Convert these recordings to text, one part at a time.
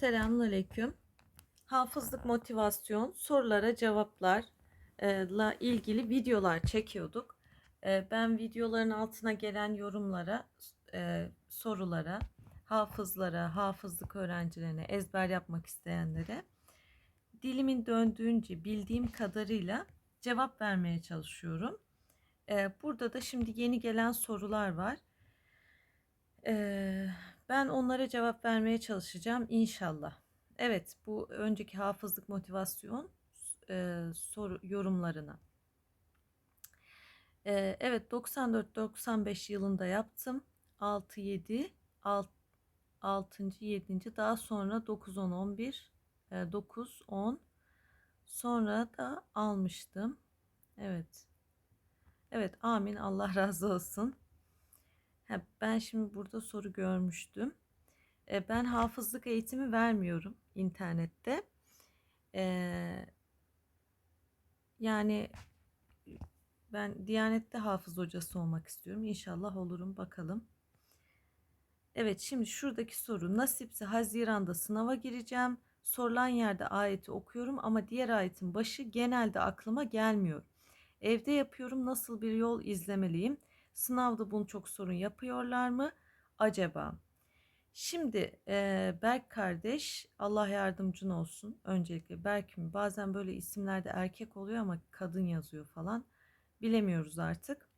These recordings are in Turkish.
Selamünaleyküm. Hafızlık motivasyon sorulara cevaplarla ilgili videolar çekiyorduk. Ee, Ben videoların altına gelen yorumlara, e, sorulara, hafızlara, hafızlık öğrencilerine, ezber yapmak isteyenlere dilimin döndüğünce bildiğim kadarıyla cevap vermeye çalışıyorum. Burada da şimdi yeni gelen sorular var. Ben onlara cevap vermeye çalışacağım inşallah. Evet, bu önceki hafızlık motivasyon e, soru yorumlarına. Ee, evet, 94-95 yılında yaptım. 6 7 6. 7. daha sonra 9 10 11 e, 9 10 sonra da almıştım. Evet. Evet, amin. Allah razı olsun. Ha, ben şimdi burada soru görmüştüm. E, ben hafızlık eğitimi vermiyorum internette. E, yani ben Diyanet'te hafız hocası olmak istiyorum. İnşallah olurum bakalım. Evet şimdi şuradaki soru nasipse Haziran'da sınava gireceğim. Sorulan yerde ayeti okuyorum ama diğer ayetin başı genelde aklıma gelmiyor. Evde yapıyorum nasıl bir yol izlemeliyim? Sınavda bunu çok sorun yapıyorlar mı acaba? Şimdi e, Berk kardeş Allah yardımcın olsun. Öncelikle Berk mi? Bazen böyle isimlerde erkek oluyor ama kadın yazıyor falan. Bilemiyoruz artık.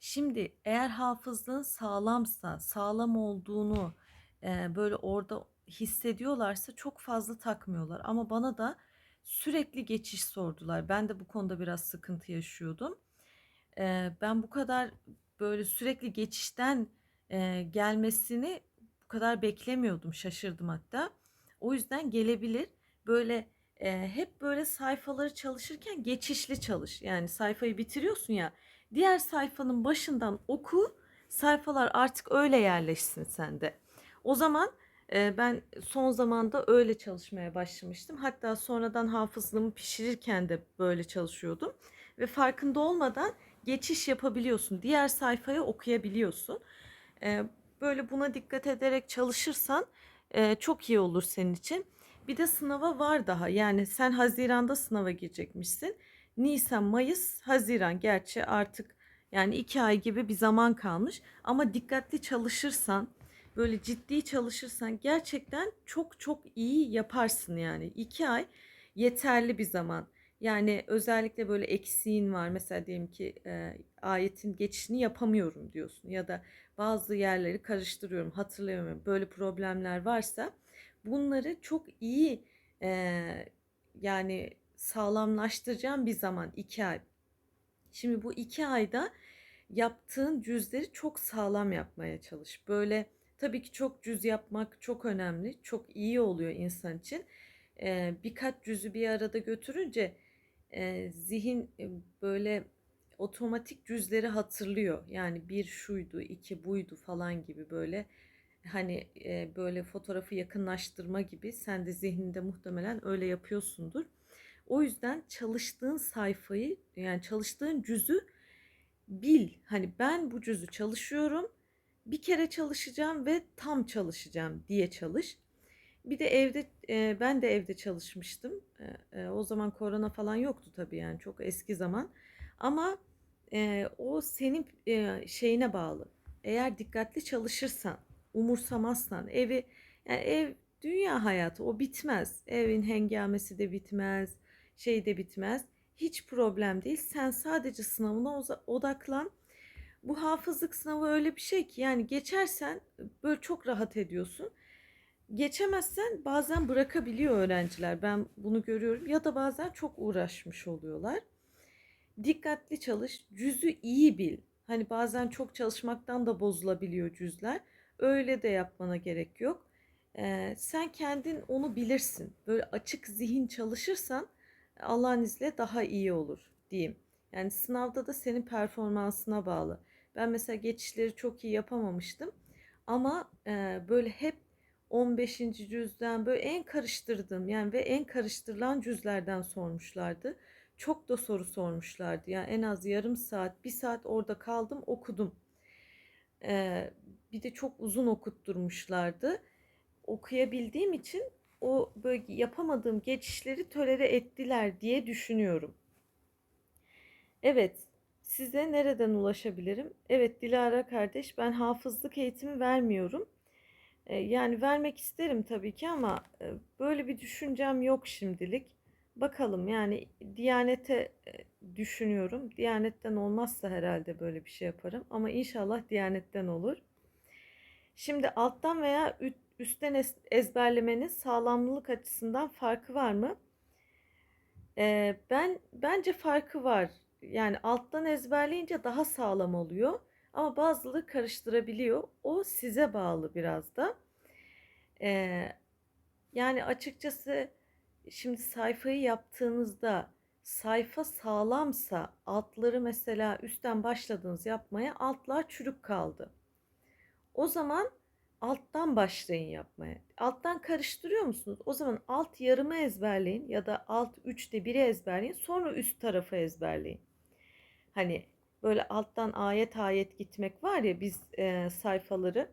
Şimdi eğer hafızlığın sağlamsa, sağlam olduğunu e, böyle orada hissediyorlarsa çok fazla takmıyorlar. Ama bana da sürekli geçiş sordular. Ben de bu konuda biraz sıkıntı yaşıyordum. E, ben bu kadar böyle sürekli geçişten e, gelmesini bu kadar beklemiyordum. Şaşırdım hatta. O yüzden gelebilir. Böyle e, hep böyle sayfaları çalışırken geçişli çalış. Yani sayfayı bitiriyorsun ya. Diğer sayfanın başından oku. Sayfalar artık öyle yerleşsin sende. O zaman e, ben son zamanda öyle çalışmaya başlamıştım. Hatta sonradan hafızlığımı pişirirken de böyle çalışıyordum. Ve farkında olmadan geçiş yapabiliyorsun. Diğer sayfayı okuyabiliyorsun. E, böyle buna dikkat ederek çalışırsan e, çok iyi olur senin için. Bir de sınava var daha. Yani sen Haziran'da sınava girecekmişsin. Nisan, Mayıs, Haziran. Gerçi artık yani iki ay gibi bir zaman kalmış. Ama dikkatli çalışırsan, böyle ciddi çalışırsan gerçekten çok çok iyi yaparsın yani. iki ay yeterli bir zaman. Yani özellikle böyle eksiğin var. Mesela diyelim ki e, ayetin geçişini yapamıyorum diyorsun. Ya da bazı yerleri karıştırıyorum, hatırlayamıyorum. Böyle problemler varsa bunları çok iyi e, yani sağlamlaştıracağım bir zaman iki ay. Şimdi bu iki ayda yaptığın cüzleri çok sağlam yapmaya çalış. Böyle tabii ki çok cüz yapmak çok önemli. Çok iyi oluyor insan için. Birkaç cüzü bir arada götürünce e, zihin e, böyle otomatik cüzleri hatırlıyor. Yani bir şuydu, iki buydu falan gibi böyle hani e, böyle fotoğrafı yakınlaştırma gibi sen de zihninde muhtemelen öyle yapıyorsundur. O yüzden çalıştığın sayfayı yani çalıştığın cüzü bil. Hani ben bu cüzü çalışıyorum. Bir kere çalışacağım ve tam çalışacağım diye çalış. Bir de evde e, ben de evde çalışmıştım. E, e, o zaman korona falan yoktu tabii yani çok eski zaman. Ama e, o senin e, şeyine bağlı. Eğer dikkatli çalışırsan, umursamazsan, evi yani ev dünya hayatı o bitmez. Evin hengamesi de bitmez, şey de bitmez. Hiç problem değil. Sen sadece sınavına odaklan. Bu hafızlık sınavı öyle bir şey ki yani geçersen böyle çok rahat ediyorsun geçemezsen bazen bırakabiliyor öğrenciler. Ben bunu görüyorum ya da bazen çok uğraşmış oluyorlar. Dikkatli çalış, cüzü iyi bil. Hani bazen çok çalışmaktan da bozulabiliyor cüzler. Öyle de yapmana gerek yok. Ee, sen kendin onu bilirsin. Böyle açık zihin çalışırsan Allah'ın izniyle daha iyi olur diyeyim. Yani sınavda da senin performansına bağlı. Ben mesela geçişleri çok iyi yapamamıştım. Ama e, böyle hep 15. cüzden böyle en karıştırdığım yani ve en karıştırılan cüzlerden sormuşlardı. Çok da soru sormuşlardı. Yani en az yarım saat, bir saat orada kaldım okudum. Ee, bir de çok uzun okutturmuşlardı. okuyabildiğim için o böyle yapamadığım geçişleri tolere ettiler diye düşünüyorum. Evet, size nereden ulaşabilirim? Evet Dilara kardeş, ben hafızlık eğitimi vermiyorum. Yani vermek isterim tabii ki ama böyle bir düşüncem yok şimdilik. Bakalım yani Diyanete düşünüyorum. Diyanetten olmazsa herhalde böyle bir şey yaparım. Ama inşallah Diyanetten olur. Şimdi alttan veya üstten ezberlemenin sağlamlılık açısından farkı var mı? Ben bence farkı var. Yani alttan ezberleyince daha sağlam oluyor. Ama bazıları karıştırabiliyor. O size bağlı biraz da. Ee, yani açıkçası şimdi sayfayı yaptığınızda sayfa sağlamsa altları mesela üstten başladınız yapmaya altlar çürük kaldı. O zaman alttan başlayın yapmaya. Alttan karıştırıyor musunuz? O zaman alt yarımı ezberleyin ya da alt üçte biri ezberleyin. Sonra üst tarafı ezberleyin. Hani böyle alttan ayet ayet gitmek var ya biz e, sayfaları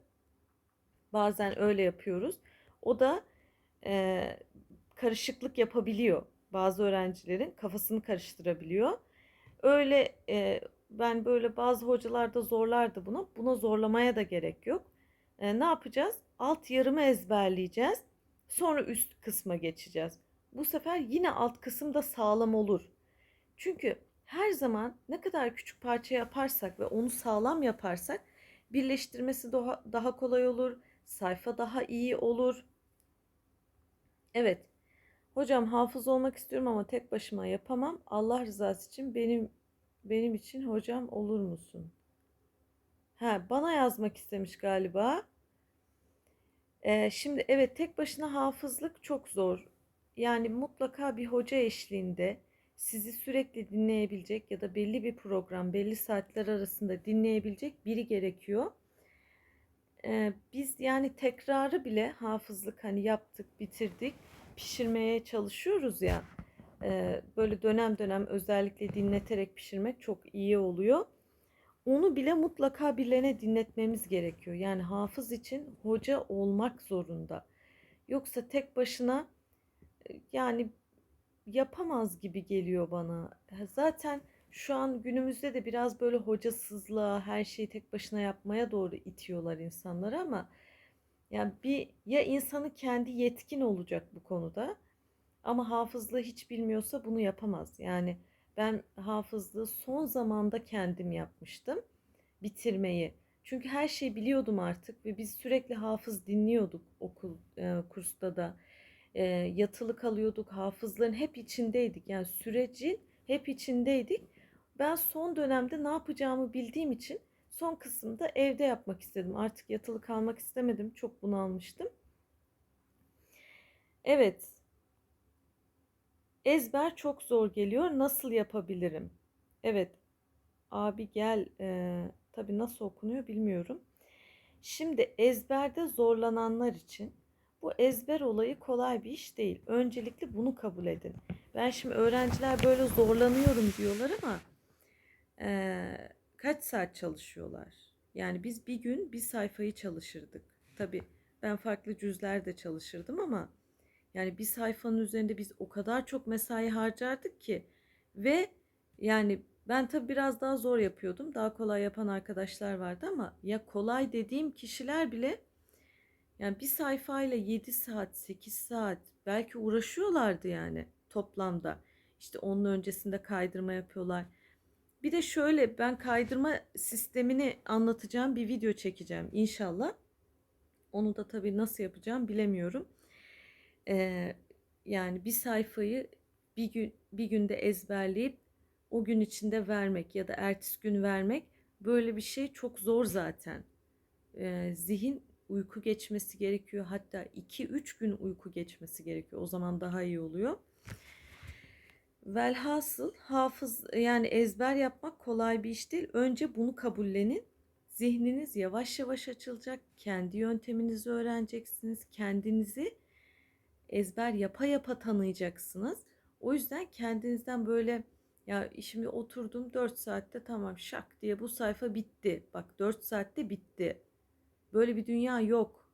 bazen öyle yapıyoruz. O da e, karışıklık yapabiliyor. Bazı öğrencilerin kafasını karıştırabiliyor. Öyle e, ben böyle bazı hocalarda zorlardı bunu. Buna zorlamaya da gerek yok. E, ne yapacağız? Alt yarımı ezberleyeceğiz. Sonra üst kısma geçeceğiz. Bu sefer yine alt kısım da sağlam olur. Çünkü her zaman ne kadar küçük parça yaparsak ve onu sağlam yaparsak birleştirmesi daha, daha kolay olur. Sayfa daha iyi olur. Evet. Hocam hafız olmak istiyorum ama tek başıma yapamam. Allah rızası için benim benim için hocam olur musun? Ha, bana yazmak istemiş galiba. Ee, şimdi evet tek başına hafızlık çok zor. Yani mutlaka bir hoca eşliğinde sizi sürekli dinleyebilecek ya da belli bir program, belli saatler arasında dinleyebilecek biri gerekiyor. Ee, biz yani tekrarı bile hafızlık hani yaptık, bitirdik, pişirmeye çalışıyoruz ya. E, böyle dönem dönem özellikle dinleterek pişirmek çok iyi oluyor. Onu bile mutlaka birilerine dinletmemiz gerekiyor. Yani hafız için hoca olmak zorunda. Yoksa tek başına e, yani yapamaz gibi geliyor bana. Zaten şu an günümüzde de biraz böyle hocasızlığa, her şeyi tek başına yapmaya doğru itiyorlar insanları ama yani bir ya insanı kendi yetkin olacak bu konuda ama hafızlığı hiç bilmiyorsa bunu yapamaz. Yani ben hafızlığı son zamanda kendim yapmıştım. Bitirmeyi. Çünkü her şeyi biliyordum artık ve biz sürekli hafız dinliyorduk okul e, kursta da. E, yatılı kalıyorduk. Hafızların hep içindeydik. Yani sürecin hep içindeydik. Ben son dönemde ne yapacağımı bildiğim için son kısımda evde yapmak istedim. Artık yatılı kalmak istemedim. Çok bunalmıştım. Evet, Ezber çok zor geliyor. Nasıl yapabilirim? Evet. Abi gel. E, tabii nasıl okunuyor bilmiyorum. Şimdi ezberde zorlananlar için bu ezber olayı kolay bir iş değil. Öncelikle bunu kabul edin. Ben şimdi öğrenciler böyle zorlanıyorum diyorlar ama e, kaç saat çalışıyorlar? Yani biz bir gün bir sayfayı çalışırdık. Tabii ben farklı cüzlerde çalışırdım ama yani bir sayfanın üzerinde biz o kadar çok mesai harcardık ki ve yani ben tabi biraz daha zor yapıyordum. Daha kolay yapan arkadaşlar vardı ama ya kolay dediğim kişiler bile yani bir sayfayla 7 saat, 8 saat belki uğraşıyorlardı yani toplamda. İşte onun öncesinde kaydırma yapıyorlar. Bir de şöyle ben kaydırma sistemini anlatacağım bir video çekeceğim inşallah. Onu da tabii nasıl yapacağım bilemiyorum. Ee, yani bir sayfayı bir gün bir günde ezberleyip o gün içinde vermek ya da ertesi gün vermek böyle bir şey çok zor zaten. Ee, zihin uyku geçmesi gerekiyor. Hatta 2-3 gün uyku geçmesi gerekiyor. O zaman daha iyi oluyor. Velhasıl hafız yani ezber yapmak kolay bir iş değil. Önce bunu kabullenin. Zihniniz yavaş yavaş açılacak. Kendi yönteminizi öğreneceksiniz. Kendinizi ezber yapa yapa tanıyacaksınız. O yüzden kendinizden böyle ya şimdi oturdum 4 saatte tamam şak diye bu sayfa bitti. Bak 4 saatte bitti. Böyle bir dünya yok.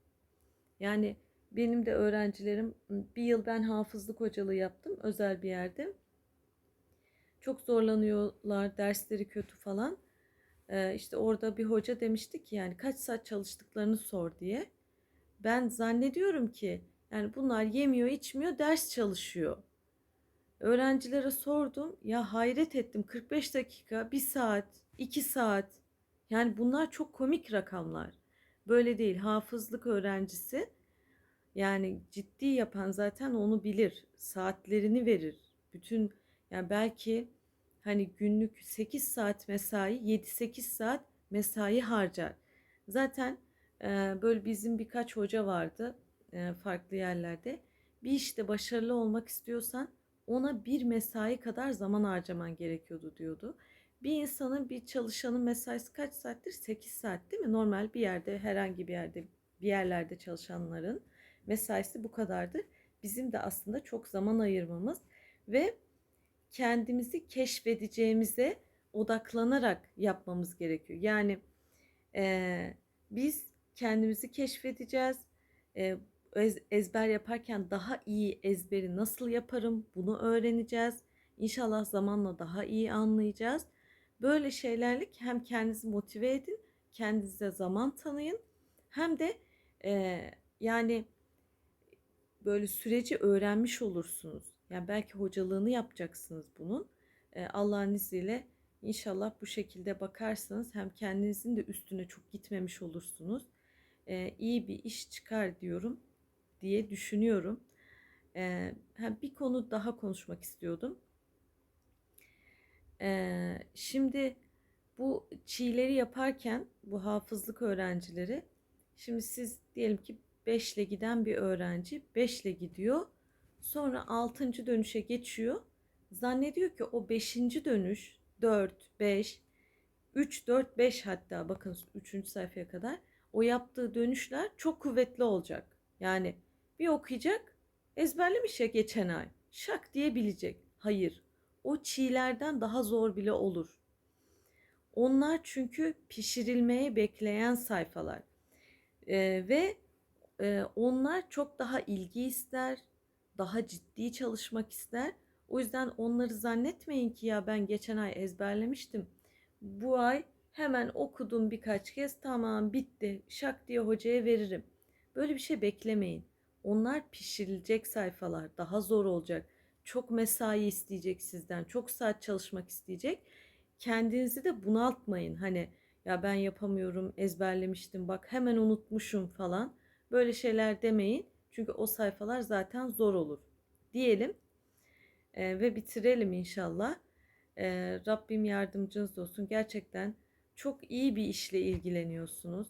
Yani benim de öğrencilerim bir yıl ben hafızlık hocalığı yaptım özel bir yerde. Çok zorlanıyorlar, dersleri kötü falan. Ee, işte orada bir hoca demişti ki yani kaç saat çalıştıklarını sor diye. Ben zannediyorum ki yani bunlar yemiyor, içmiyor, ders çalışıyor. Öğrencilere sordum. Ya hayret ettim. 45 dakika, 1 saat, 2 saat. Yani bunlar çok komik rakamlar. Böyle değil. Hafızlık öğrencisi yani ciddi yapan zaten onu bilir. Saatlerini verir. Bütün yani belki hani günlük 8 saat mesai, 7-8 saat mesai harcar. Zaten e, böyle bizim birkaç hoca vardı e, farklı yerlerde. Bir işte başarılı olmak istiyorsan ona bir mesai kadar zaman harcaman gerekiyordu diyordu. Bir insanın bir çalışanın mesaisi kaç saattir? 8 saat değil mi? Normal bir yerde herhangi bir yerde bir yerlerde çalışanların mesaisi bu kadardır. Bizim de aslında çok zaman ayırmamız ve kendimizi keşfedeceğimize odaklanarak yapmamız gerekiyor. Yani e, biz kendimizi keşfedeceğiz. E, ezber yaparken daha iyi ezberi nasıl yaparım bunu öğreneceğiz. İnşallah zamanla daha iyi anlayacağız. Böyle şeylerle hem kendinizi motive edin, kendinize zaman tanıyın. Hem de e, yani böyle süreci öğrenmiş olursunuz. Yani belki hocalığını yapacaksınız bunun. E, Allah'ın izniyle inşallah bu şekilde bakarsanız hem kendinizin de üstüne çok gitmemiş olursunuz. E, iyi bir iş çıkar diyorum diye düşünüyorum. E, bir konu daha konuşmak istiyordum. E, şimdi bu çiğleri yaparken bu hafızlık öğrencileri şimdi siz diyelim ki 5 ile giden bir öğrenci 5 ile gidiyor. Sonra 6. dönüşe geçiyor. Zannediyor ki o 5. dönüş 4, 5, 3, 4, 5 hatta bakın 3. sayfaya kadar o yaptığı dönüşler çok kuvvetli olacak. Yani bir okuyacak ezberlemiş ya geçen ay şak diye bilecek. Hayır o çiğlerden daha zor bile olur. Onlar çünkü pişirilmeye bekleyen sayfalar. Ee, ve e, onlar çok daha ilgi ister, daha ciddi çalışmak ister. O yüzden onları zannetmeyin ki ya ben geçen ay ezberlemiştim. Bu ay hemen okudum birkaç kez tamam bitti şak diye hocaya veririm. Böyle bir şey beklemeyin. Onlar pişirilecek sayfalar daha zor olacak. Çok mesai isteyecek sizden. Çok saat çalışmak isteyecek. Kendinizi de bunaltmayın. Hani ya ben yapamıyorum ezberlemiştim bak hemen unutmuşum falan. Böyle şeyler demeyin. Çünkü o sayfalar zaten zor olur. Diyelim e, ve bitirelim inşallah. E, Rabbim yardımcınız olsun. Gerçekten çok iyi bir işle ilgileniyorsunuz.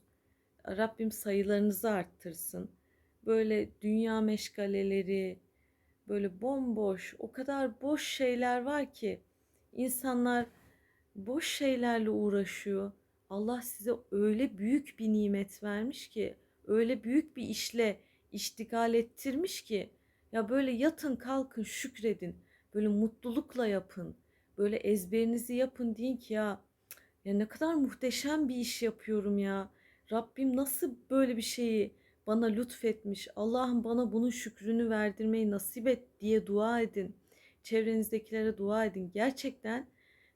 Rabbim sayılarınızı arttırsın. Böyle dünya meşgaleleri, böyle bomboş, o kadar boş şeyler var ki insanlar boş şeylerle uğraşıyor. Allah size öyle büyük bir nimet vermiş ki öyle büyük bir işle iştigal ettirmiş ki ya böyle yatın kalkın şükredin. Böyle mutlulukla yapın. Böyle ezberinizi yapın deyin ki ya ya ne kadar muhteşem bir iş yapıyorum ya. Rabbim nasıl böyle bir şeyi bana lütfetmiş. Allah'ım bana bunun şükrünü verdirmeyi nasip et diye dua edin. Çevrenizdekilere dua edin. Gerçekten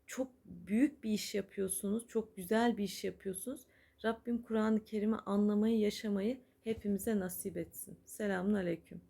çok büyük bir iş yapıyorsunuz. Çok güzel bir iş yapıyorsunuz. Rabbim Kur'an-ı Kerim'i anlamayı, yaşamayı hepimize nasip etsin. Selamun Aleyküm.